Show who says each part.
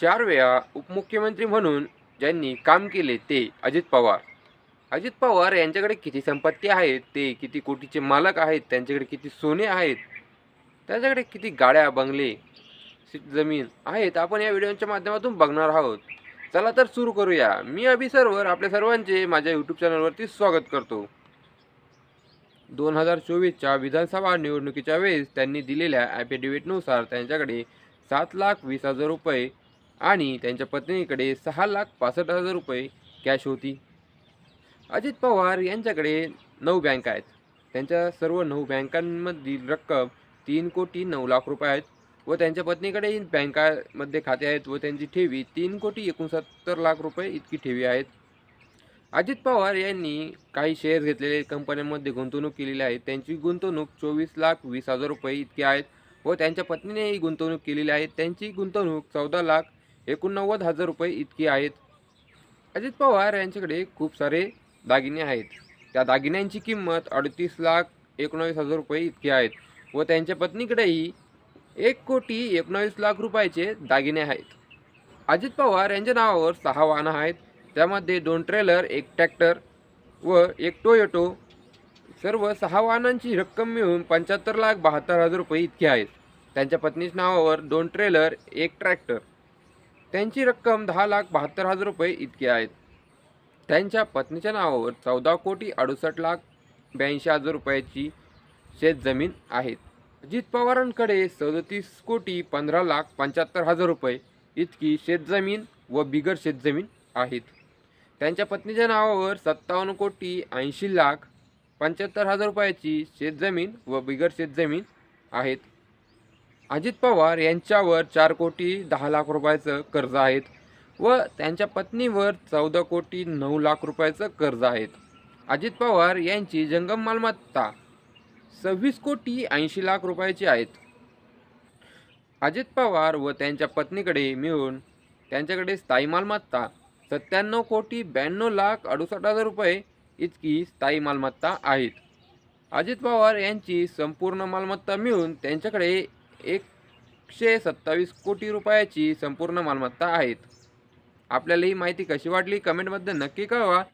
Speaker 1: चार वेळा उपमुख्यमंत्री म्हणून ज्यांनी काम केले ते अजित पवार. अजित पवार यांच्याकडे किती संपत्ती आहेत ते किती कोटीचे मालक आहेत त्यांच्याकडे किती सोने आहेत त्यांच्याकडे किती गाड्या बंगले जमीन आहेत आपण या व्हिडिओच्या माध्यमातून बघणार आहोत. चला तर सुरू करूया. मी अभिसरवर आपल्या सर्वांचे माझ्या यूट्यूब चॅनलवरती स्वागत करतो. दोन हजार चोवीसच्या विधानसभा निवडणुकीच्या वेळेस त्यांनी दिलेल्या ॲफिडेव्हिटनुसार त्यांच्याकडे सात लाख वीस हजार रुपये आणि त्यांच्या पत्नीकडे सहा लाख पासष्ट हजार रुपये कॅश होती. अजित पवार यांच्याकडे नऊ बँक आहेत. त्यांच्या सर्व नऊ बँकांमधील रक्कम तीन कोटी नऊ लाख रुपये आहेत व त्यांच्या पत्नीकडेही बँकामध्ये खाते आहेत व त्यांची ठेवी तीन कोटी एकोणसत्तर लाख रुपये इतकी ठेवी आहेत. अजित पवार यांनी काही शेअर घेतलेले कंपन्यांमध्ये गुंतवणूक केलेली आहे. त्यांची गुंतवणूक चोवीस लाख वीस हजार रुपये इतकी आहेत व त्यांच्या पत्नीनेही गुंतवणूक केलेली आहे. त्यांची गुंतवणूक चौदा लाख एकोणनव्वद हजार रुपये इतकी आहेत. अजित पवार यांच्याकडे खूप सारे दागिने आहेत. त्या दागिन्यांची किंमत अडतीस लाख एकोणावीस हजार रुपये इतकी आहेत व त्यांच्या पत्नीकडेही एक कोटी एकोणावीस लाख रुपयाचे दागिने आहेत. अजित पवार यांच्या नावावर सहा वाहनं आहेत. त्यामध्ये दोन ट्रेलर एक ट्रॅक्टर व एक टोयोटो. सर्व सहा वाहनांची रक्कम मिळून पंच्याहत्तर लाख बहात्तर हजार रुपये इतकी आहेत. त्यांच्या पत्नीच्या नावावर दोन ट्रेलर एक ट्रॅक्टर. त्यांची रक्कम दहा लाख बहात्तर हजार रुपये इतकी आहेत. त्यांच्या पत्नीच्या नावावर चौदा कोटी अडुसष्ट लाख ब्याऐंशी हजार रुपयाची शेतजमीन आहेत. अजित पवारांकडे सदतीस कोटी पंधरा लाख पंच्याहत्तर हजार रुपये इतकी शेतजमीन व बिगर शेतजमीन आहेत. त्यांच्या पत्नीच्या नावावर सत्तावन्न कोटी ऐंशी लाख पंच्याहत्तर हजार रुपयाची शेतजमीन व बिगर शेतजमीन आहेत. अजित पवार यांच्यावर चार कोटी दहा लाख रुपयाचं कर्ज आहेत व त्यांच्या पत्नीवर चौदा कोटी नऊ लाख रुपयाचं कर्ज आहेत. अजित पवार यांची जंगम मालमत्ता सव्वीस कोटी ऐंशी लाख रुपयाची आहेत. अजित पवार व त्यांच्या पत्नीकडे मिळून त्यांच्याकडे स्थायी मालमत्ता सत्त्याण्णव कोटी ब्याण्णव लाख अडुसष्ट हजार रुपये इतकी स्थायी मालमत्ता आहेत. अजित पवार यांची संपूर्ण मालमत्ता मिळून त्यांच्याकडे एकशे सत्तावीस कोटी रुपयाची संपूर्ण मालमत्ता आहेत. आपल्याला ही माहिती कशी वाटली? कमेंटमध्ये नक्की कळवा.